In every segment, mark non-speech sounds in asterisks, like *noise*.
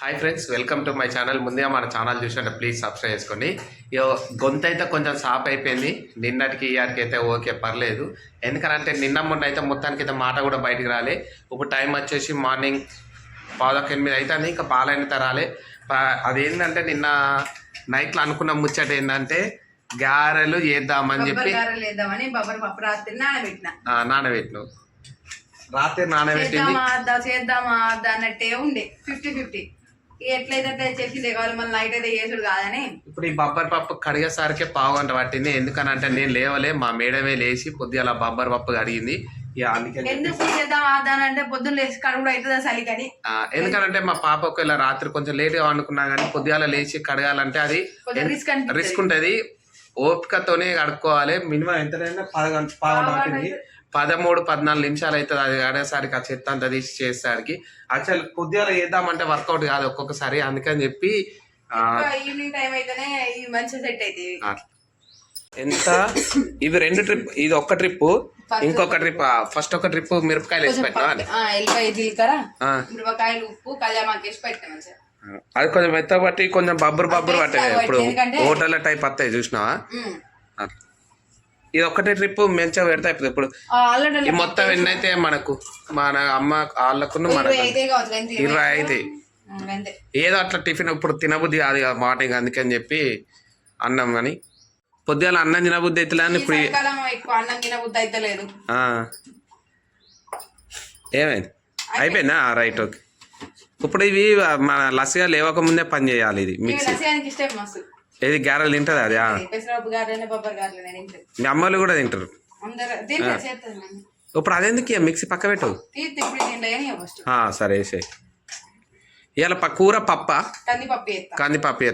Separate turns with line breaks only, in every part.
Hi friends welcome to my channel ముందుగా మన channel చూసినట్టు ప్లీజ్ సబ్స్క్రైబ్ చేసుకోండి. గొంతు అయితే కొంచెం సాప్ అయిపోయింది. నిన్నటికి ఇయర్కి అయితే ఓకే పర్లేదు. ఎందుకనంటే నిన్న మొన్న అయితే మొత్తానికి అయితే మాట కూడా బయటికి రాలే. ఇప్పుడు టైం వచ్చేసి మార్నింగ్ పాదొక ఎనిమిది అవుతుంది ఇంకా పాలైన తరాలే అదేంటంటే నిన్న నైట్లో అనుకున్న ముచ్చట ఏంటంటే గారెలు చేద్దామని చెప్పి
నానబెట్టిన.
రాత్రి నానబెట్టింది.
చేద్దామా అన్నట్టే ఉండే. Fifty fifty. ఎట్లయితే అట్లా చేసిందే కావాలి మళ్ళీ నైట్ అయితే చేసుడు కాదని.
ఇప్పుడు ఈ బొబ్బరి పప్పు కడిగేసరికి పావు గంట పట్టింది. ఎందుకనంటే నేను లేవలే మా మేడమే లేచి పొద్దుగా బొబ్బరి పప్పు కడిగింది.
ఎందుకు చేద్దాం అంటే పొద్దున్న లేచి కడుగుడు అవుతుందా చలికని?
ఎందుకనంటే మా పాప ఒకవేళ రాత్రి కొంచెం లేట్గా వండుకున్నా కానీ పొద్దుగాల లేచి కడగాలంటే అది
రిస్క్
రిస్క్ ఉంటుంది. ఓపికతోనే కడుక్కోవాలి. మినిమం ఎంతైనా పది గంట పావు పట్టింది. పదమూడు పద్నాలుగు నిమిషాలు అవుతుంది అది కడేసరికి ఆ చెత్త అంతా తీసి చేసేసరికి. యాక్చువల్ పొద్దుగాల చేద్దామంటే వర్కౌట్ కాదు ఒక్కొక్కసారి అందుకని చెప్పి ఆ,
ఈవినింగ్ టైం అయితేనే ఇది మంచిగా సెట్ అవుతుంది
అట్లా. ఎంత? ఇవి రెండు ట్రిప్ ఇది ఒక్క ట్రిప్ ఇంకొక ట్రిప్ ఫస్ట్ ఒక ట్రిప్ మిరపకాయలు వేసి
మిరపకాయలు ఉప్పు పెట్టిన
అది కొంచెం మెత్త పట్టి కొంచెం బబ్బురు బబ్బురు పట్టాయి ఇప్పుడు హోటల్ టైప్ వస్తాయి చూసినావా. ఇది ఒక్కటే ట్రిప్ మంచిగా పెడతా ఇప్పుడు ఇప్పుడు ఈ మొత్తం ఎన్నైతే మనకు మన అమ్మ వాళ్ళకు మనకు
ఇరవై అయితే
అయితే ఏదో అట్లా టిఫిన్ ఇప్పుడు తినబుద్ధి కాదు కదా మార్నింగ్ అందుకని చెప్పి అన్నం కానీ పొద్దుగాల అన్నం తినబుద్ధి అయితే అని ఇప్పుడు
అన్నం తినబుద్ధి అయితే లేదు.
ఏమైంది? అయిపోయిందా. Right okay. ఇప్పుడు ఇవి మన లస్సీగా లేవక ముందే పని చేయాలి ఇది మిక్సీ. ఏది గారెలు తింటుంది అది? మీ అమ్మలు కూడా తింటారు? ఇప్పుడు అదెందుకు మిక్సీ పక్క పెట్టు?
తీర్తి ఇప్పుడు తింటే కానీ ఫస్ట్
ఆ, సరే వేసే ఇవాళ కూర పప్ప?
కందిపప్పు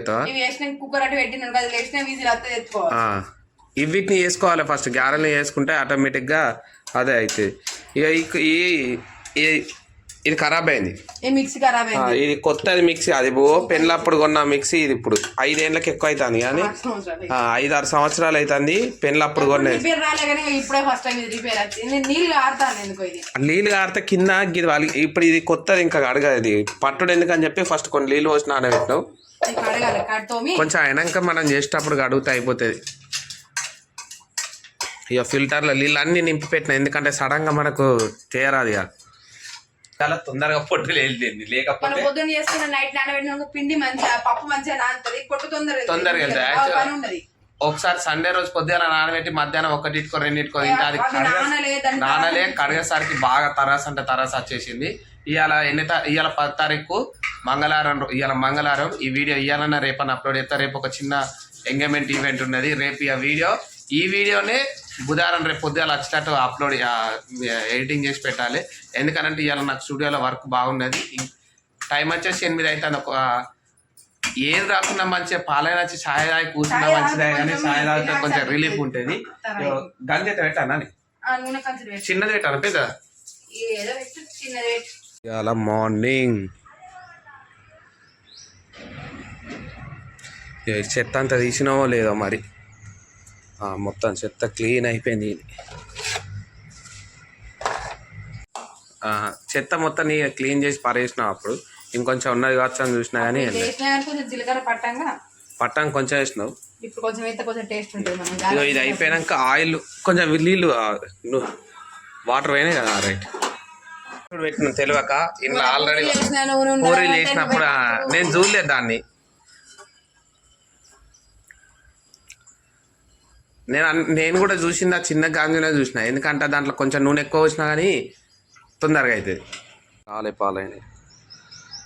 ఆ. ఇవిటిని వేసుకోవాలి ఫస్ట్ గారెలు వేసుకుంటే ఆటోమేటిక్గా అదే అవుతుంది ఇక ఈ- ఇది ఖరాబ్ అయింది
ఈ మిక్సీ ఖరాబ్
ఆ,
అయింది
ఇది కొత్తది మిక్సీ. అది ఓ పెళ్ళప్పుడు కొన్న మిక్సీ ఇది ఇప్పుడు. ఐదేళ్ళకి ఎక్కువ అవుతుంది కానీ ఐదు ఆరు సంవత్సరాలు. అవుతుంది పెళ్ళప్పుడు కొన్నది.
రిపేర్ రాలే కానీ ఇప్పుడే ఫస్ట్ టైం ఇది రిపేర్ వచ్చింది నేను నీళ్ళు ఆడతాను ఎందుకో ఇది.
నీళ్ళు కారితే కింద ఇది వాళ్ళకి ఇప్పుడు ఇది కొత్తది ఇంకా అడగదు ఇది. పట్టుడు ఎందుకని చెప్పి ఫస్ట్ కొన్ని నీళ్ళు పోసి నానబెట్టినావు. కొంచెం అయినాక మనం చేసేటప్పుడు అడుగుతా అయిపోతుంది. ఇక ఫిల్టర్లో నీళ్ళు అన్నీ నింపి పెట్టిన ఎందుకంటే సడన్గా మనకు తేరాదు ఇక చాలా తొందరగా పొట్టులు వెళ్తుంది. లేకపోతే
పొద్దున్న చేసుకున్న నైట్ నానబెట్టిన పిండి మంచిగా పప్పు మంచిగా నానుతుంది పొట్టు తొందరగా ఉండదు.
ఒకసారి సండే రోజు పొద్దున నానబెట్టి మధ్యాహ్నం ఒకటికో రెండింటికో తింటే అది నానలే కడిగేసరికి బాగా తరాస్ అంటే తరాస్ వచ్చేసింది. ఇవాళ ఎన్ని ఇవాళ పది తారీఖు మంగళవారం ఇవాళ మంగళవారం. ఈ వీడియో ఇవ్వాలన్నా రేపని అప్లోడ్ చేస్తా. రేపు ఒక చిన్న ఎంగేజ్మెంట్ ఈవెంట్ ఉన్నది. రేపు ఈ వీడియో ఈ వీడియోనే బుధవారం రేపు పొద్దుగాల వచ్చేటట్టు అప్లోడ్ ఎడిటింగ్ చేసి పెట్టాలి. ఎందుకనంటే ఇవాళ నాకు స్టూడియోలో వర్క్ బాగున్నది. టైం వచ్చేసి ఎనిమిది అవుతుంది ఒక ఏది రాకుండా మంచిగా పాలైన వచ్చి ఛాయ్ తాగి కూర్చున్నా మంచిదే కానీ
కొంచెం
ఛాయ్ తాగితే కొంచెం రిలీఫ్. ఉంటుంది. గంజ అయితే పెట్టానా చిన్నది పెట్టాను పెద్ద ఇవాళ మార్నింగ్ చెత్త అంతా తీసినావో లేదో మరి? మొత్తం చెత్త క్లీన్ అయిపోయింది. చెత్త మొత్తం నీ క్లీన్ చేసి పారేసినావు అప్పుడు. ఇంకొంచెం ఉన్నది కావచ్చు అని చూసినా కానీ
జీలకర్ర పట్టంగా
పట్టం కొంచెం వేసినావు
ఇప్పుడు కొంచెం అయితే కొంచెం టేస్ట్ ఉంటుంది మనం.
ఇగో ఇది అయిపోయాక ఆయిల్ కొంచెం నీళ్ళు వాటర్ పోయినాయి కదా రైట్. పెట్టిన తెలియక ఇంట్లో ఆల్రెడీ పూరీలు చేసినప్పుడు నేను చూడలేదు దాన్ని. నేను నేను కూడా చూసింది ఆ చిన్న గాంజీనే చూసిన. ఎందుకంటే దాంట్లో కొంచెం నూనె ఎక్కువ వచ్చినా కానీ తొందరగా అవుతుంది రాలే పాలైన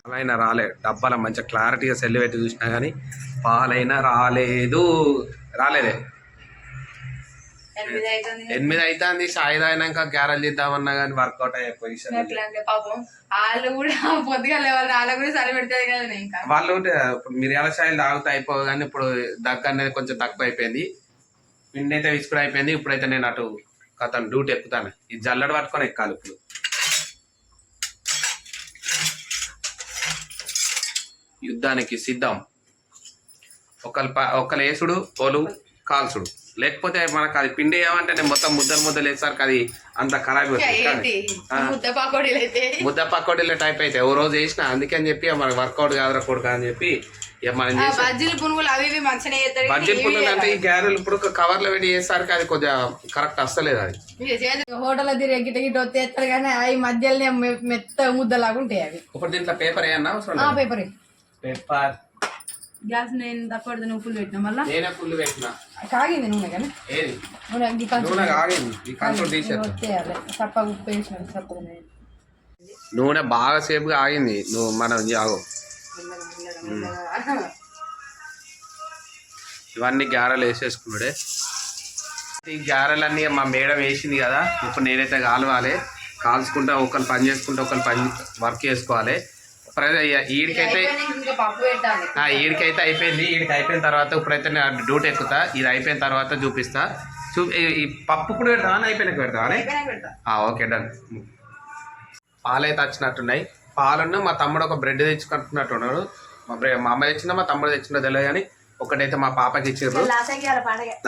పాలైనా రాలే. డబ్బాల మంచిగా క్లారిటీగా సెల్ పెట్టి చూసినా కానీ పాలైనా రాలేదు. రాలేదే.
ఎనిమిది అవుతుంది
సాయి తాగినాక గ్యారెల్ చేద్దామన్నా కానీ వర్కౌట్ అయ్యే పొజిషన్
వాళ్ళు కూడా *laughs* పొద్దుగా లేవాలి వాళ్ళ కూడా చలి పెడతాయి కదా ఇంకా.
వాళ్ళు మిరియాల ఛాయలు తాగుతా అయిపోవు కానీ ఇప్పుడు దగ్గ అనేది కొంచెం తక్కువ అయిపోయింది. పిండి అయితే విసుకుడు అయిపోయింది ఇప్పుడైతే నేను అటు కథను డ్యూటీ ఎక్కుతాను. ఈ జల్లడ పట్టుకొని ఎక్కాలి ఇప్పుడు. యుద్ధానికి సిద్ధం. ఒకళ్ళు ప- ఒకళ్ళు వేసుడు ఓలు కాల్చుడు. లేకపోతే మనకు అది పిండి ఏమంటే నేను మొత్తం ముద్దలు ముద్దలు వేసరికి అది అంత ఖరాబ్
ముద్ద పకోడీలు
టైప్ అయితే. ఓ రోజు వేసిన అందుకని చెప్పి మనకు వర్కౌట్ కాదురా కొడుకు అని చెప్పి
బజ్జీలు పునుగులు అవి ఇవి మంచిగా చేస్తారు కానీ
బడ్జెట్
ఇవి
పుల్లలు అంటే ఈ గ్యారెలు ఇప్పుడు కవర్లో పెట్టి చేసరికి అది కొద్దిగా కరెక్ట్ వస్తలేదు అది.
హోటల్ తిరిగి గిట గిట వచ్చేస్తారు కానీ అవి మధ్యలోనే మెత్త ముద్దలాగా ఉంటాయి అవి.
ఇప్పుడు దీంట్లో పేపర్ ఏమన్నా
పేపర్
పేపర్
గ్యాస్ నేను తక్కువ నువ్వు ఫుల్ పెట్టినా మళ్ళా?
నేనే ఫుల్ పెట్టిన.
కాగింది నూనె కానీ?
ఏది?
నూనె
కాగింది. ఈ కంట్రోల్ తీసేది
వచ్చేయాలి తప్ప ఉప్పు వేసిన
నూనె. బాగా సేపుగా ఆగింది. నువ్వు మనం జాగు ఇవన్నీ గ్యారెలు వేసేసుకున్నాడే. ఈ గ్యారెలన్నీ మా మేడం వేసింది కదా ఇప్పుడు నేనైతే కాలవాలి. కాల్చుకుంటా ఒకరు పని చేసుకుంటా ఒకరు పని వర్క్ చేసుకోవాలి. ఈడికైతే ఈడికైతే అయిపోయింది. ఈడికి అయిపోయిన తర్వాత ఇప్పుడైతే నేను డ్యూటీ ఎక్కుతా. ఇది అయిపోయిన తర్వాత చూపిస్తా. చూ ఈ- పప్పు ఇప్పుడు పెడతా అయిపోయినాక పెడతా. ఓకే డన్ పాలైతే వచ్చినట్టున్నాయి పాలను మా తమ్ముడు ఒక బ్రెడ్ తెచ్చుకుంటున్నట్టున్నాడు మా బ్రె మా అమ్మ తెచ్చిందా మా తమ్ముడు తెచ్చిందో తెలియదు కానీ ఒకటైతే మా పాపకి ఇచ్చిర్రు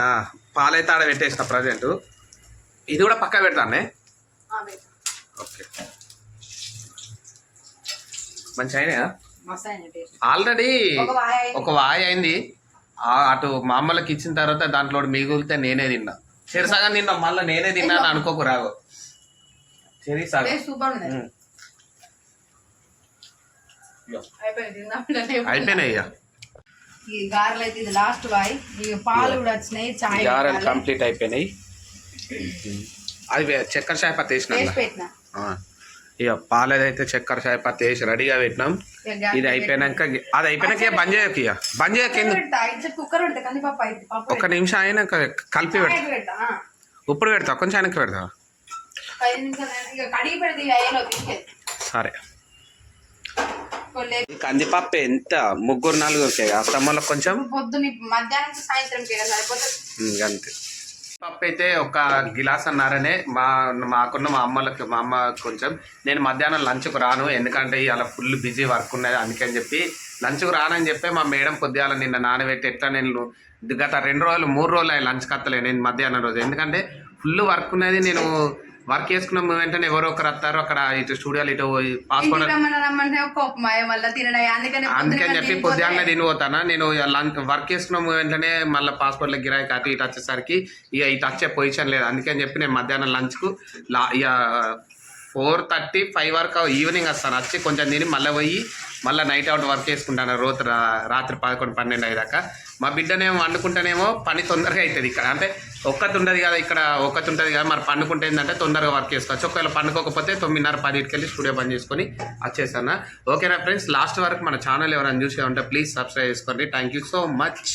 ఆ, పాలైతే ఆడ పెట్టేసిన ప్రజెంట్. ఇది కూడా పక్క పెడతానే ఓకే. మంచి అయినా ఆల్రెడీ
ఒక వాయి అయింది.
అటు మా అమ్మలకి ఇచ్చిన తర్వాత దాంట్లో మిగిలితే నేనే తిన్నా. చెరిసగం తిన్నా మళ్ళీ నేనే తిన్నా అని అనుకోకు రాగు చెరి సగం
టేస్ట్ సూపర్
అయిపోయినాయి. ఇక
ఈ గారెలు అయితే ఇది లాస్ట్ వాయి. ఈ పాలు కూడా వచ్చినాయి చాయ్
గారెలు
పెట్టాలి.
కంప్లీట్ అయిపోయినాయి. అది చక్కెర చాయ్ పత్తి వేసిన ఇక పాలదైతే చక్కెర చాయ్ పత్తి వేసి రెడీగా పెట్టినాం ఇది అయిపోయినాక అది అయిపోయినాక ఇక బంద్ చేయకు ఇక. బంద్ చేయక
అయితే
ఒక్క నిమిషం అయినాక కలిపి పెడతా
పెడతా. పెడతా ఆ.
ఇప్పుడు పెడతా కొంచెం వెనక్కి పెడతా.
ఐదు నిమిషాలు అయినా ఇక కడిగి పెడితే ఇక అయ్యేలో తీసుకెళ్ళి
సరే
కొన్ని
ఈ కందిపప్పు ఎంత? ముగ్గురు నలుగురికి అత్తమ్మలో కొంచెం?
పొద్దున్న మధ్యాహ్నం సాయంత్రం
అంతే. పప్పు అయితే ఒక గిలాస్ అన్నారనే. మా మాకున్న మా అమ్మలకి మా అమ్మ కొంచెం. నేను మధ్యాహ్నం లంచ్కు రాను. ఎందుకంటే అలా ఫుల్ బిజీ వర్క్ ఉన్నది. అందుకని చెప్పి లంచ్కు రానని చెప్పి మా మేడం పొద్దుగాల నిన్న నానబెట్టి ఎట్లా నేను గత రెండు రోజులు మూడు రోజులు లంచ్ కత్తలే నేను మధ్యాహ్నం రోజు. ఎందుకంటే ఫుల్ వర్క్ ఉన్నది. నేను వర్క్ చేసుకున్న వెంటనే ఎవరో ఒకరు వస్తారు అక్కడ ఇటు స్టూడియోలు ఇటు పాస్పోర్ట్
అందుకని
చెప్పి పొద్దున్న తినిపోతానా నేను లంచ్ వర్క్ చేసుకున్న వెంటనే మళ్ళీ పాస్పోర్ట్ల గిరాకీ అటు ఇటు వచ్చేసరికి ఇక ఇటు వచ్చే పొజిషన్ లేదు. అందుకని చెప్పి నేను మధ్యాహ్నం లంచ్కు లా ఇక ఫోర్ థర్టీ ఫైవ్ వరకు ఈవినింగ్ వస్తాను. వచ్చి కొంచెం తిని మళ్ళీ పోయి మళ్ళీ నైట్ అవుట్ వర్క్ చేసుకుంటాను. రోజు రాత్రి పదకొండు పన్నెండు అయ్యాక మా బిడ్డనేమో వండుకుంటేనేమో పని తొందరగా అవుతుంది ఇక్కడ. అంటే ఒక్కటి ఉండదు కదా ఇక్కడ ఒక్కటి ఉంటుంది కదా మరి పండుకుంటే ఏంటంటే తొందరగా వర్క్ చేసుకోవచ్చు. ఒకవేళ పండుకోకపోతే తొమ్మిదిన్నర పదింటికి వెళ్ళి స్టూడియో బంద్ చేసుకొని వచ్చేసాను. ఓకేనా ఫ్రెండ్స్ లాస్ట్ వరకు మన ఛానల్ ఎవరైనా చూసే ఉంటే ప్లీజ్ సబ్స్క్రైబ్ చేసుకోండి. Thank you so much.